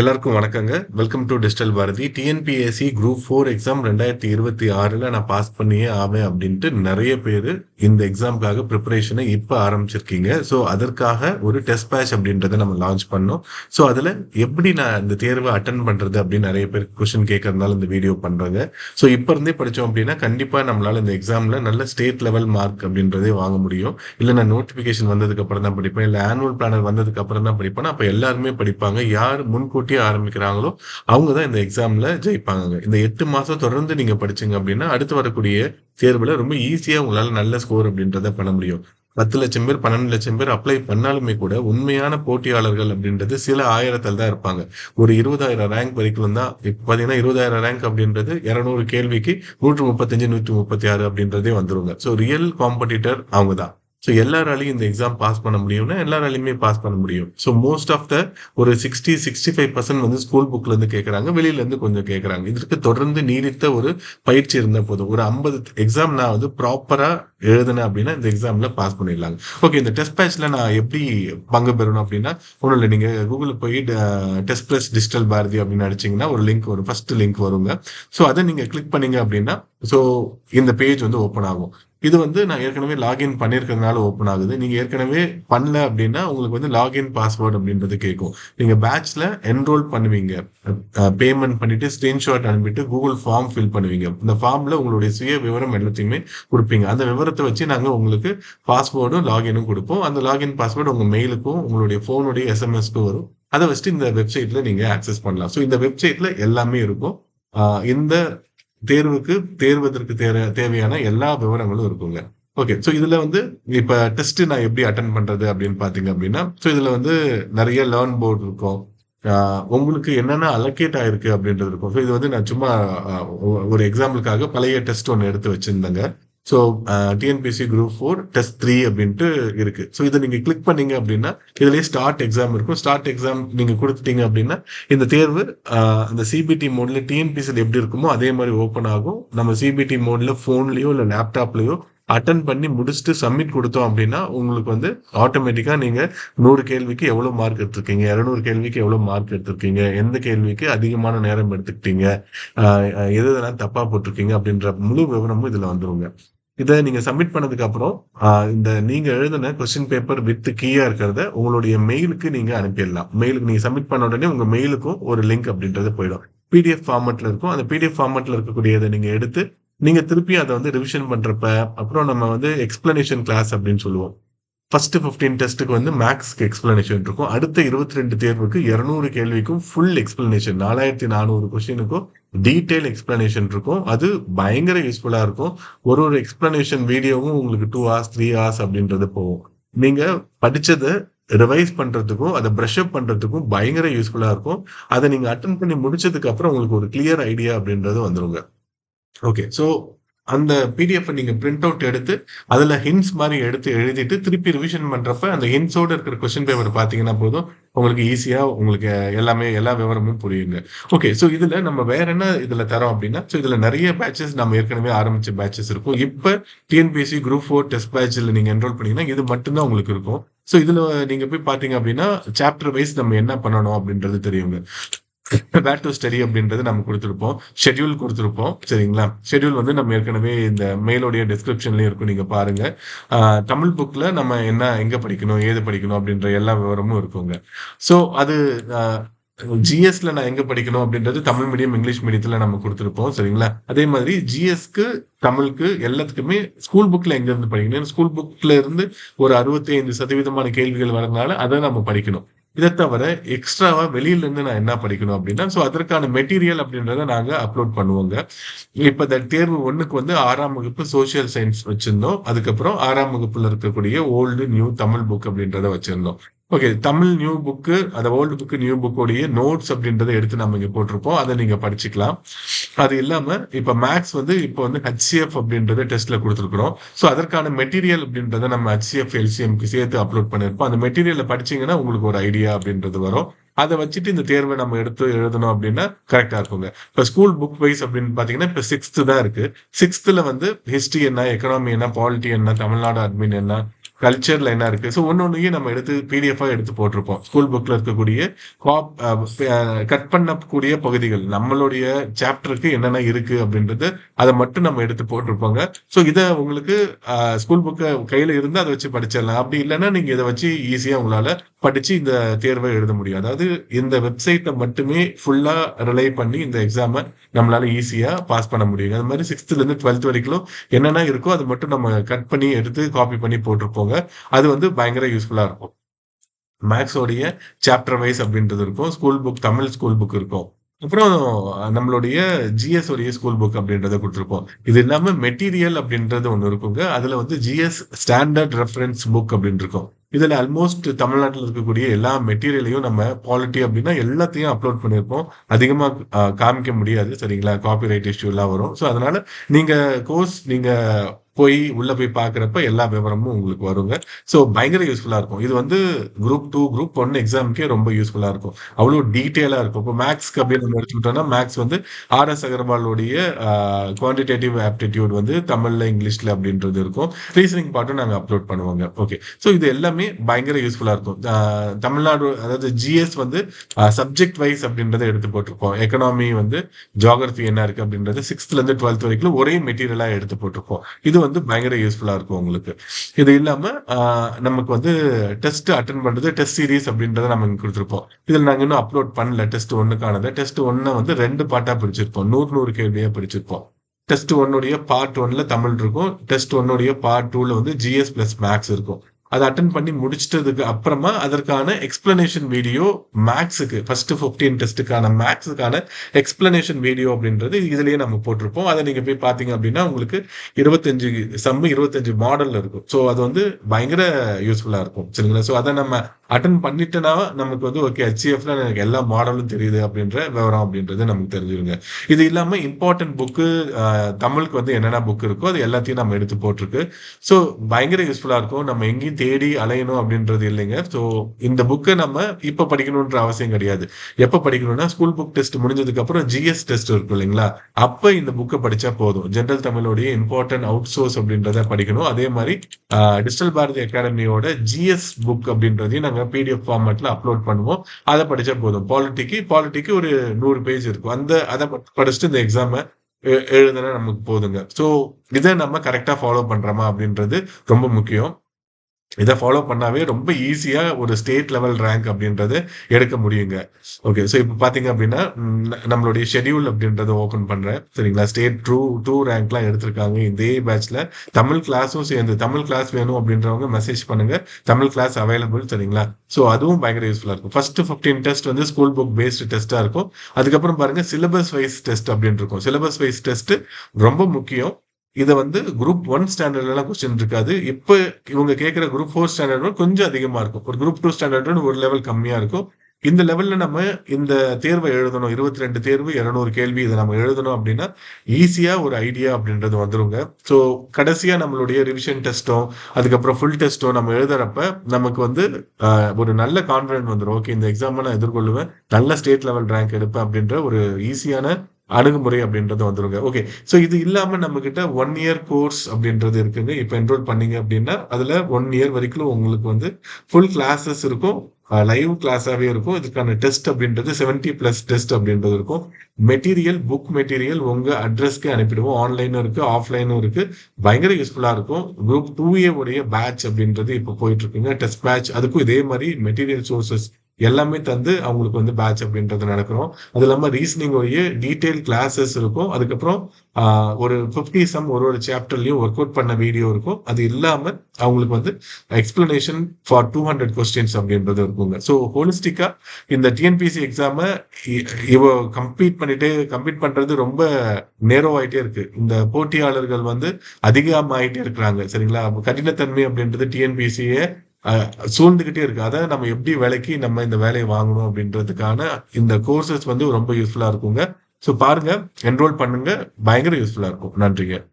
எல்லாருக்கும் வணக்கங்க. Welcome to digital Bharathi TNPSC group four exam ரெண்டாயிரத்தி இருபத்தி ஆறுல நான் பாஸ் பண்ணியே ஆவேன் அப்படின்ட்டு நிறைய பேர் இந்த எக்ஸாம்க்காக ப்ரிப்பரேஷனை இப்போ ஆரம்பிச்சிருக்கீங்க. ஸோ அதற்காக ஒரு டெஸ்ட் பேட்ச் அப்படின்றத நம்ம லான்ச் பண்ணோம். ஸோ அதில் எப்படி நான் இந்த தேர்வை அட்டன் பண்ணுறது அப்படின்னு நிறைய பேர் கொஸ்டின் கேட்கறதுனால இந்த வீடியோ பண்ணுறாங்க ஸோ இப்போ இருந்தே படித்தோம் அப்படின்னா கண்டிப்பாக நம்மளால இந்த எக்ஸாமில் நல்ல ஸ்டேட் லெவல் மார்க் அப்படின்றதே வாங்க முடியும். இல்லை நான் நோட்டிஃபிகேஷன் வந்ததுக்கு அப்புறம் தான் படிப்பேன். இல்லை ஆனுவல் பிளானர் வந்ததுக்கு அப்புறம் தான் படிப்பேன். அப்போ எல்லாருமே படிப்பாங்க. யார் முன்கூட்டி முன்கூட்டியே ஆரம்பிக்கிறாங்களோ அவங்க தான் இந்த எக்ஸாம்ல ஜெயிப்பாங்க இந்த எட்டு மாசம் தொடர்ந்து நீங்க படிச்சீங்க அப்படின்னா அடுத்து வரக்கூடிய தேர்வுல ரொம்ப ஈஸியா உங்களால நல்ல ஸ்கோர் அப்படின்றத பண்ண முடியும். பத்து லட்சம் பேர் பன்னெண்டு லட்சம் பேர் அப்ளை பண்ணாலுமே கூட உண்மையான போட்டியாளர்கள் அப்படின்றது சில ஆயிரத்தில் தான் இருப்பாங்க. ஒரு இருபதாயிரம் ரேங்க் வரைக்கும் தான். இப்போ பார்த்தீங்கன்னா இருபதாயிரம் ரேங்க் அப்படின்றது இரநூறு கேள்விக்கு நூற்று முப்பத்தஞ்சு நூற்றி முப்பத்தி ஆறு அப்படின்றதே வந்துருங்க. ஸோ ரியல் காம்படிட்டர் அவங்க தான் ஸோ எல்லாராலையும் இந்த எக்ஸாம் பாஸ் பண்ண முடியும்னா எல்லாராலையுமே பாஸ் பண்ண முடியும். ஸோ மோஸ்ட் ஆஃப் த ஒரு சிக்ஸ்டி சிக்ஸ்டி ஃபைவ் பர்சன்ட் வந்து ஸ்கூல் புக்ல இருந்து கேட்கறாங்க வெளியில இருந்து கொஞ்சம் கேட்கறாங்க இதற்கு தொடர்ந்து நீடித்த ஒரு பயிற்சி இருந்தா போதும். ஒரு ஐம்பது எக்ஸாம் நான் வந்து ப்ராப்பரா எழுதுனேன் அப்படின்னா இந்த எக்ஸாம்ல பாஸ் பண்ணிடலாங்க. ஓகே இந்த டெஸ்ட் பேட்ச்ல நான் எப்படி பங்கு பெறணும் அப்படின்னா ஒன்றும் இல்லை. நீங்க கூகுளில் போய் டெஸ்ட் பிளஸ் டிஜிட்டல் பாரதி அப்படின்னு அடிச்சிங்கன்னா ஒரு லிங்க் வரும். ஃபர்ஸ்ட் லிங்க் வருங்க. ஸோ அதை நீங்க கிளிக் பண்ணீங்க அப்படின்னா ஸோ இந்த பேஜ் வந்து ஓப்பன் ஆகும். இது வந்து நான் ஏற்கனவே லாகின் பண்ணியிருக்கிறதுனால ஓப்பன் ஆகுது. நீங்கள் ஏற்கனவே பண்ணல அப்படின்னா உங்களுக்கு வந்து லாகின் பாஸ்வேர்டு அப்படின்றது கேட்கும். நீங்கள் பேட்ச்ல என்ரோல் பண்ணுவீங்க. பேமெண்ட் பண்ணிவிட்டு ஸ்க்ரீன்ஷாட் அனுப்பிட்டு கூகுள் ஃபார்ம் ஃபில் பண்ணுவீங்க. இந்த ஃபார்மில் உங்களுடைய சுய விவரம் எல்லாத்தையுமே கொடுப்பீங்க. அந்த விவரத்தை வச்சு நாங்கள் உங்களுக்கு பாஸ்வேர்டும் லாகினும் கொடுப்போம். அந்த லாகின் பாஸ்வேர்டு உங்கள் மெயிலுக்கும் உங்களுடைய ஃபோனுடைய எஸ்எம்எஸ்க்கும் வரும். அதை வச்சுட்டு இந்த வெப்சைட்டில் நீங்கள் ஆக்சஸ் பண்ணலாம். ஸோ இந்த வெப்சைட்டில் எல்லாமே இருக்கும். இந்த தேர்வுக்கு தேர்வதற்கு தேர தேவையான எல்லா விவரங்களும் இருக்குங்க. ஓகே ஸோ இதில் வந்து இப்போ டெஸ்ட் நான் எப்படி அட்டன் பண்றது அப்படின்னு பாத்தீங்க அப்படின்னா ஸோ இதில் வந்து நிறைய லேர்ன் போர்டு இருக்கும். உங்களுக்கு என்னென்ன அலோகேட் ஆயிருக்கு அப்படின்றது இருக்கும். ஸோ இது வந்து நான் சும்மா ஒரு எக்ஸாம்பிளுக்காக பழைய டெஸ்ட் ஒன்று எடுத்து வச்சுருந்தேங்க. So TNPC group four test three அப்படின்ட்டு இருக்கு. ஸோ இதை நீங்க கிளிக் பண்ணீங்க அப்படின்னா இதுலயே ஸ்டார்ட் எக்ஸாம் இருக்கும். ஸ்டார்ட் எக்ஸாம் நீங்க கொடுத்துட்டீங்க அப்படின்னா இந்த தேர்வு uh, அந்த சிபிடி மோட்ல டிஎன்பிசியில் எப்படி இருக்குமோ அதே மாதிரி ஓப்பன் ஆகும். நம்ம சிபிடி மோட்ல ஃபோன்லயோ இல்லை லேப்டாப்லயோ அட்டன் பண்ணி முடிச்சுட்டு சப்மிட் கொடுத்தோம் அப்படின்னா உங்களுக்கு வந்து ஆட்டோமேட்டிக்காக நீங்கள் நூறு கேள்விக்கு எவ்வளோ மார்க் எடுத்திருக்கீங்க? இரநூறு கேள்விக்கு எவ்வளோ மார்க் எடுத்திருக்கீங்க? எந்த கேள்விக்கு அதிகமான நேரம் எடுத்துக்கிட்டீங்க? எது எதெல்லாம் தப்பாக போட்டிருக்கீங்க? அப்படின்ற முழு விவரமும் இதில் வந்துருங்க. இதை நீங்க சப்மிட் பண்ணதுக்கு அப்புறம் இந்த நீங்க எழுதின கொஸ்டின் பேப்பர் வித் கீயா இருக்கிறத உங்களுடைய மெயிலுக்கு நீங்க அனுப்பிடலாம். மெயிலுக்கு நீங்க சப்மிட் பண்ண உடனே உங்க மெயிலுக்கும் ஒரு லிங்க் அப்படின்றது போயிடும். பிடிஎஃப் ஃபார்மெட்ல இருக்கும். அந்த பிடிஎஃப் ஃபார்மெட்ல இருக்கக்கூடியதை நீங்க எடுத்து நீங்க திருப்பி அதை வந்து ரிவிஷன் பண்றப்ப அப்புறம் நம்ம வந்து எக்ஸ்பிளனேஷன் கிளாஸ் அப்படின்னு சொல்லுவோம். ஃபர்ஸ்ட் ஃபிஃப்டீன் டெஸ்ட்டுக்கு வந்து மேக்ஸ்க்கு எக்ஸ்பிளனேஷன் இருக்கும். அடுத்த இருபத்தி ரெண்டு தேர்வுக்கு இரநூறு கேள்விக்கும் ஃபுல் எக்ஸ்பிளனேஷன் நாலாயிரத்தி நானூறு கொஸ்டினுக்கும் டீட்டெயில் எக்ஸ்பிளனேஷன் இருக்கும். அது பயங்கர யூஸ்ஃபுல்லாக இருக்கும். ஒரு ஒரு எக்ஸ்பிளனேஷன் வீடியோவும் உங்களுக்கு டூ ஹவர்ஸ் த்ரீ ஹவர்ஸ் அப்படின்றது போகும். நீங்கள் படித்ததை ரிவைஸ் பண்ணுறதுக்கும் அதை ப்ரஷ் அப் பண்ணுறதுக்கும் பயங்கர யூஸ்ஃபுல்லாக இருக்கும். அதை நீங்கள் அட்டன் பண்ணி முடிச்சதுக்கு அப்புறம் உங்களுக்கு ஒரு கிளியர் ஐடியா அப்படின்றது வந்துருங்க. ஓகே ஸோ அந்த பிடிஎஃப் நீங்க பிரிண்ட் அவுட் எடுத்து அதுல ஹின்ஸ் மாதிரி எடுத்து எழுதிட்டு திருப்பி ரிவிஷன் பண்றப்ப அந்த ஹின்ஸோட இருக்கிற கொஸ்டின் பேப்பர் பாத்தீங்கன்னா போதும். உங்களுக்கு ஈஸியா உங்களுக்கு எல்லாமே எல்லா விவரமும் புரியுங்க. ஓகே ஸோ இதுல நம்ம வேற என்ன இதுல தரோம் அப்படின்னா ஸோ இதுல நிறைய பேட்சஸ் நம்ம ஏற்கனவே ஆரம்பிச்ச பேட்சஸ் இருக்கும். இப்ப டிஎன்பிஎஸ்சி குரூப் ஃபோர் டெஸ்ட் பேட்ச்ல நீங்க என்ரோல் பண்ணீங்கன்னா இது மட்டும்தான் உங்களுக்கு இருக்கும். ஸோ இதுல நீங்க போய் பாத்தீங்க அப்படின்னா சாப்டர் வைஸ் நம்ம என்ன பண்ணணும் அப்படின்றது தெரியுங்க. வேர் டு ஸ்டடி அப்படின்றது நம்ம கொடுத்துருப்போம். ஷெட்யூல் கொடுத்துருப்போம். சரிங்களா? ஷெட்யூல் வந்து நம்ம ஏற்கனவே இந்த மெயிலோடைய டிஸ்கிரிப்ஷன்லயும் இருக்கும். நீங்க பாருங்க. தமிழ் புக்ல நம்ம என்ன எங்க படிக்கணும் ஏது படிக்கணும் அப்படின்ற எல்லா விவரமும் இருக்குங்க. ஸோ அது ஜிஎஸ்ல நான் எங்க படிக்கணும் அப்படின்றது தமிழ் மீடியம் இங்கிலீஷ் மீடியத்துல நம்ம கொடுத்துருப்போம். சரிங்களா? அதே மாதிரி ஜிஎஸ்க்கு தமிழுக்கு எல்லாத்துக்குமே ஸ்கூல் புக்ல எங்க இருந்து படிக்கணும்? ஸ்கூல் புக்ல இருந்து ஒரு அறுபத்தி ஐந்து சதவீதமான கேள்விகள் வரதுனால அதை நம்ம படிக்கணும். இதை தவிர எக்ஸ்ட்ராவா வெளியில இருந்து நான் என்ன படிக்கணும் அப்படின்னா ஸோ அதற்கான மெட்டீரியல் அப்படின்றத நாங்க அப்லோட் பண்ணுவோங்க. இப்ப இந்த தேர்வு ஒண்ணுக்கு வந்து ஆறாம் வகுப்பு சோசியல் சயின்ஸ் வச்சிருந்தோம். அதுக்கப்புறம் ஆறாம் வகுப்புல இருக்கக்கூடிய ஓல்டு நியூ தமிழ் புக் அப்படின்றத வச்சிருந்தோம். ஓகே தமிழ் நியூ புக்கு அந்த ஓல்டு புக்கு நியூ புக்கோடைய நோட்ஸ் அப்படின்றத எடுத்து நம்ம இங்கே போட்டிருப்போம். அதை நீங்கள் படிச்சுக்கலாம். அது இல்லாமல் இப்போ மேக்ஸ் வந்து இப்போ வந்து ஹெச்சிஎஃப் அப்படின்றத டெஸ்ட்டில் கொடுத்துருக்குறோம். ஸோ அதற்கான மெட்டீரியல் அப்படின்றத நம்ம ஹெச்சிஎஃப் எல்சிஎம்க்கு சேர்த்து அப்லோட் பண்ணியிருப்போம். அந்த மெட்டீரியலை படிச்சீங்கன்னா உங்களுக்கு ஒரு ஐடியா அப்படின்றது வரும். அதை வச்சுட்டு இந்த தேர்வை நம்ம எடுத்து எழுதணும் அப்படின்னா கரெக்டாக இருக்குங்க. இப்போ ஸ்கூல் புக் வைஸ் அப்படின்னு பார்த்தீங்கன்னா இப்போ சிக்ஸ்த்து தான் இருக்குது சிக்ஸ்த்தில் வந்து ஹிஸ்ட்ரி என்ன எக்கனாமி என்ன பாலிட்டி என்ன தமிழ்நாடு அட்மின் என்ன கல்ச்சரில் என்ன இருக்கு? ஸோ ஒன்று ஒன்றையும் நம்ம எடுத்து பிடிஎஃபாக எடுத்து போட்டிருப்போம். ஸ்கூல் புக்கில் இருக்கக்கூடிய காப் கட் பண்ணக்கூடிய பகுதிகள் நம்மளுடைய சாப்டருக்கு என்னென்ன இருக்கு அப்படின்றது அதை மட்டும் நம்ம எடுத்து போட்டிருப்போங்க. ஸோ இதை உங்களுக்கு ஸ்கூல் புக்கை கையில் இருந்து அதை வச்சு படிச்சிடலாம். அப்படி இல்லைன்னா நீங்கள் இதை வச்சு ஈஸியாக உங்களால் படித்து இந்த தேர்வை எழுத முடியும். அதாவது இந்த வெப்சைட்டை மட்டுமே ஃபுல்லாக ரிலை பண்ணி இந்த எக்ஸாமை நம்மளால ஈஸியாக பாஸ் பண்ண முடியும். அது மாதிரி சிக்ஸ்த்துலேருந்து டுவெல்த் வரைக்கும் என்னென்ன இருக்கோ அதை மட்டும் நம்ம கட் பண்ணி எடுத்து காப்பி பண்ணி போட்டிருப்போங்க. அது வந்து பயங்கர யூஸ்ஃபுல்லாக இருக்கும். மேக்ஸோடைய சாப்டர் வைஸ் அப்படின்றது இருக்கும். School book Tamil school book இருக்கும். அப்புறம் நம்மளுடைய ஜிஎஸ் உடைய ஸ்கூல் புக் அப்படின்றத கொடுத்துருப்போம். இது இல்லாமல் மெட்டீரியல் அப்படின்றது ஒன்று இருக்குங்க. அதில் வந்து ஜிஎஸ் ஸ்டாண்டர்ட் ரெஃபரன்ஸ் புக் அப்படின்னு இருக்கும். இதில் ஆல்மோஸ்ட் தமிழ்நாட்டில் இருக்கக்கூடிய எல்லா மெட்டீரியலையும் நம்ம குவாலிட்டி அப்படின்னா எல்லாத்தையும் அப்லோட் பண்ணியிருப்போம் அதிகமாக காமிக்க முடியாது. சரிங்களா? காப்பிரைட் ரைட் எல்லாம் வரும். ஸோ அதனால நீங்கள் கோர்ஸ் நீங்கள் போய் உள்ள போய் பாக்குறப்ப எல்லா விவரமும் உங்களுக்கு வருங்க. ஸோ பயங்கர யூஸ்ஃபுல்லா இருக்கும். இது வந்து குரூப் டூ குரூப் ஒன் எக்ஸாமுக்கே ரொம்ப யூஸ்ஃபுல்லா இருக்கும். அவ்வளோ டீட்டெயிலா இருக்கும். இப்போ மேக்ஸ்க்கு அப்படின்னு நம்ம எடுத்துக்கிட்டோம்னா மேக்ஸ் வந்து ஆர் எஸ் அகர்வாலுடைய குவான்டிடேட்டிவ் ஆப்டிடியூட் வந்து தமிழ்ல இங்கிலீஷ்ல அப்படின்றது இருக்கும். ரீசனிங் பாட்டும் நாங்கள் அப்லோட் பண்ணுவாங்க. ஓகே ஸோ இது எல்லாமே பயங்கர யூஸ்ஃபுல்லா இருக்கும். தமிழ்நாடு அதாவது ஜிஎஸ் வந்து சப்ஜெக்ட் வைஸ் அப்படின்றத எடுத்து போட்டிருப்போம். எக்கனாமி வந்து ஜாகிரஃபி என்ன இருக்கு அப்படின்றது சிக்ஸ்த்ல இருந்து டுவெல்த் வரைக்கும் ஒரே மெட்டீரியலா எடுத்து போட்டிருப்போம். இது வந்து பயங்கர யூஸ்ஃபுல்லாக இருக்கும் உங்களுக்கு. இது இல்லாமல் நமக்கு வந்து டெஸ்ட் அட்டன் பண்ணுறது டெஸ்ட் சீரீஸ் அப்படின்றத நம்ம இங்கே கொடுத்துருப்போம். இதில் நாங்கள் இன்னும் அப்லோட் பண்ணல டெஸ்ட் ஒன்னுக்கானது டெஸ்ட் ஒன்ன வந்து ரெண்டு பாட்டாக பிரிச்சிருப்போம். நூறு நூறு கேள்வியாக பிரிச்சிருப்போம். டெஸ்ட் ஒன்னுடைய பார்ட் ஒன்ல தமிழ் இருக்கும். டெஸ்ட் ஒன்னுடைய பார்ட் டூல வந்து ஜிஎஸ் பிளஸ் மேக்ஸ் இருக்கும். அதை அட்டன் பண்ணி முடிச்சிட்டதுக்கு அப்புறமா அதற்கான எக்ஸ்பிளனேஷன் வீடியோ மேக்ஸுக்கு ஃபர்ஸ்ட் ஃபிஃப்டீன் டெஸ்ட்டுக்கான மேக்ஸுக்கான எக்ஸ்பிளனேஷன் வீடியோ அப்படின்றது இதுலயே நம்ம போட்டிருப்போம். அதை நீங்க போய் பாத்தீங்க அப்படின்னா உங்களுக்கு இருபத்தஞ்சு சம்மு இருபத்தஞ்சு மாடல் இருக்கும். ஸோ அது வந்து பயங்கர யூஸ்ஃபுல்லா இருக்கும். சரிங்களா? ஸோ அதை நம்ம அட்டன் பண்ணிட்டேன்னா நமக்கு வந்து ஓகே ஹெச்எஃப்ல எனக்கு எல்லா மாடலும் தெரியுது அப்படின்ற விவரம் அப்படின்றது நமக்கு தெரிஞ்சிருங்க. இது இல்லாம இம்பார்ட்டன்ட் புக்கு தமிழுக்கு வந்து என்னென்ன புக் இருக்கோ அது எல்லாத்தையும் நம்ம எடுத்து போட்டிருக்கு. ஸோ பயங்கர யூஸ்ஃபுல்லா இருக்கும். நம்ம எங்கேயும் தேடி அலையணும் அப்படின்றது இல்லைங்க. ஸோ இந்த புக்கை நம்ம இப்ப படிக்கணும்ன்ற அவசியம் கிடையாது. எப்ப படிக்கணும்னா ஸ்கூல் புக் டெஸ்ட் முடிஞ்சதுக்கு அப்புறம் ஜிஎஸ் டெஸ்ட் இருக்கும் இல்லைங்களா? அப்ப இந்த புக்கை படிச்சா போதும். ஜென்ரல் தமிழோடைய இம்பார்ட்டன்ட் அவுட் சோர்ஸ் அப்படின்றத படிக்கணும். அதே மாதிரி டிஜிட்டல் பாரதி அகாடமியோட ஜிஎஸ் புக் அப்படின்றதையும் நாங்கள் பிடிஎஃப் ஃபார்மேட்டில் அப்லோட் பண்ணுவோம். அதை படிச்சா போதும். பாலிட்டிக்கு பாலிட்டிக்கு ஒரு நூறு பேஜ் இருக்கும். அந்த அதை படிச்சுட்டு இந்த எக்ஸாமை எழுதுனா நமக்கு போதுங்க. ஸோ இதை நம்ம கரெக்டாக ஃபாலோ பண்றோமா அப்படின்றது ரொம்ப முக்கியம். இதை ஃபாலோ பண்ணாவே ரொம்ப ஈஸியாக ஒரு ஸ்டேட் லெவல் ரேங்க் அப்படின்றத எடுக்க முடியுங்க. ஓகே ஸோ இப்போ பார்த்தீங்க அப்படின்னா நம்மளுடைய ஷெடியூல் அப்படின்றத ஓப்பன் பண்ணுறேன் சரிங்களா? ஸ்டேட் டூ டூ ரேங்க்லாம் எடுத்திருக்காங்க. இதே பேட்ச்சில் தமிழ் கிளாஸும் சேர்ந்து தமிழ் கிளாஸ் வேணும் அப்படின்றவங்க மெசேஜ் பண்ணுங்க. தமிழ் கிளாஸ் அவைலபிள் சரிங்களா? ஸோ அதுவும் பயங்கர யூஸ்ஃபுல்லாக இருக்கும். ஃபர்ஸ்ட் ஃபிஃப்டீன் டெஸ்ட் வந்து ஸ்கூல் புக் பேஸ்டு டெஸ்ட்டாக இருக்கும். அதுக்கப்புறம் பாருங்க சிலபஸ் வைஸ் டெஸ்ட் அப்படின்னு இருக்கும். சிலபஸ் வைஸ் டெஸ்ட் ரொம்ப முக்கியம். இதை வந்து குரூப் ஒன் ஸ்டாண்டர்ட்லாம் கொஸ்டின் இருக்காது. இப்போ இவங்க கேட்குற குரூப் ஃபோர் ஸ்டாண்டர்ட் கொஞ்சம் அதிகமாக இருக்கும். ஒரு குரூப் டூ ஸ்டாண்டர்ட் ஒரு லெவல் கம்மியாக இருக்கும். இந்த லெவலில் நம்ம இந்த தேர்வை எழுதணும். இருபத்தி ரெண்டு தேர்வு இரநூறு கேள்வி இதை நம்ம எழுதணும் அப்படின்னா ஈஸியாக ஒரு ஐடியா அப்படின்றது வந்துருங்க. ஸோ கடைசியாக நம்மளுடைய ரிவிஷன் டெஸ்ட்டோ அதுக்கப்புறம் ஃபுல் டெஸ்ட்டோ நம்ம எழுதுறப்ப நமக்கு வந்து ஒரு நல்ல கான்ஃபிடென்ட் வந்துடும் ஓகே இந்த எக்ஸாமை நான் எதிர்கொள்ளுவேன். நல்ல ஸ்டேட் லெவல் ரேங்க் எடுப்பேன் அப்படின்ற ஒரு ஈஸியான அணுகுமுறை அப்படின்றது வந்துருங்க. ஓகே ஸோ இது இல்லாம நம்ம கிட்ட ஒன் இயர் கோர்ஸ் அப்படின்றது இருக்குங்க. இப்போ என்ரோல் பண்ணீங்க அப்படின்னா அதுல ஒன் இயர் வரைக்கும் உங்களுக்கு வந்து ஃபுல் கிளாஸஸ் இருக்கும். லைவ் கிளாஸாகவே இருக்கும். இதுக்கான டெஸ்ட் அப்படின்றது செவன்டி பிளஸ் டெஸ்ட் அப்படின்றது இருக்கும். மெட்டீரியல் புக் மெட்டீரியல் உங்கள் அட்ரஸ்க்கு அனுப்பிடுவோம். ஆன்லைனும் இருக்குது ஆஃப்லைனும் இருக்குது பயங்கர யூஸ்ஃபுல்லாக இருக்கும். குரூப் டூ ஏ உடைய பேட்ச் அப்படின்றது இப்போ போயிட்டு இருக்குங்க. டெஸ்ட் பேட்ச் அதுக்கும் இதே மாதிரி மெட்டீரியல் சோர்சஸ் எல்லாமே தந்து அவங்களுக்கு வந்து பேட்ச் அப்படின்றது நடக்கிறோம். அது இல்லாமல் ரீசனிங் உடைய டீட்டெயில் கிளாஸஸ் இருக்கும். அதுக்கப்புறம் ஒரு ஃபிஃப்டி சம் ஒரு ஒரு சாப்டர்லையும் ஒர்க் அவுட் பண்ண வீடியோ இருக்கும். அது இல்லாமல் அவங்களுக்கு வந்து explanation for two hundred questions அப்படின்றது இருக்குங்க. ஸோ ஹோலிஸ்டிக்கா இந்த டிஎன்பிசி எக்ஸாமை இவ கம்ப்ளீட் பண்ணிட்டு கம்ப்ளீட் பண்றது ரொம்ப நேரோ ஆகிட்டே இருக்கு. இந்த போட்டியாளர்கள் வந்து அதிகமாகிட்டே இருக்கிறாங்க. சரிங்களா? கடினத்தன்மை அப்படின்றது டிஎன்பிசியை சூழ்ந்துகிட்டே இருக்கு. அதை நம்ம எப்படி வேலைக்கு நம்ம இந்த வேலையை வாங்கணும் அப்படின்றதுக்கான இந்த கோர்சஸ் வந்து ரொம்ப யூஸ்ஃபுல்லா இருக்குங்க. ஸோ பாருங்க என்ரோல் பண்ணுங்க. பயங்கர யூஸ்ஃபுல்லா இருக்கும். நன்றிங்க.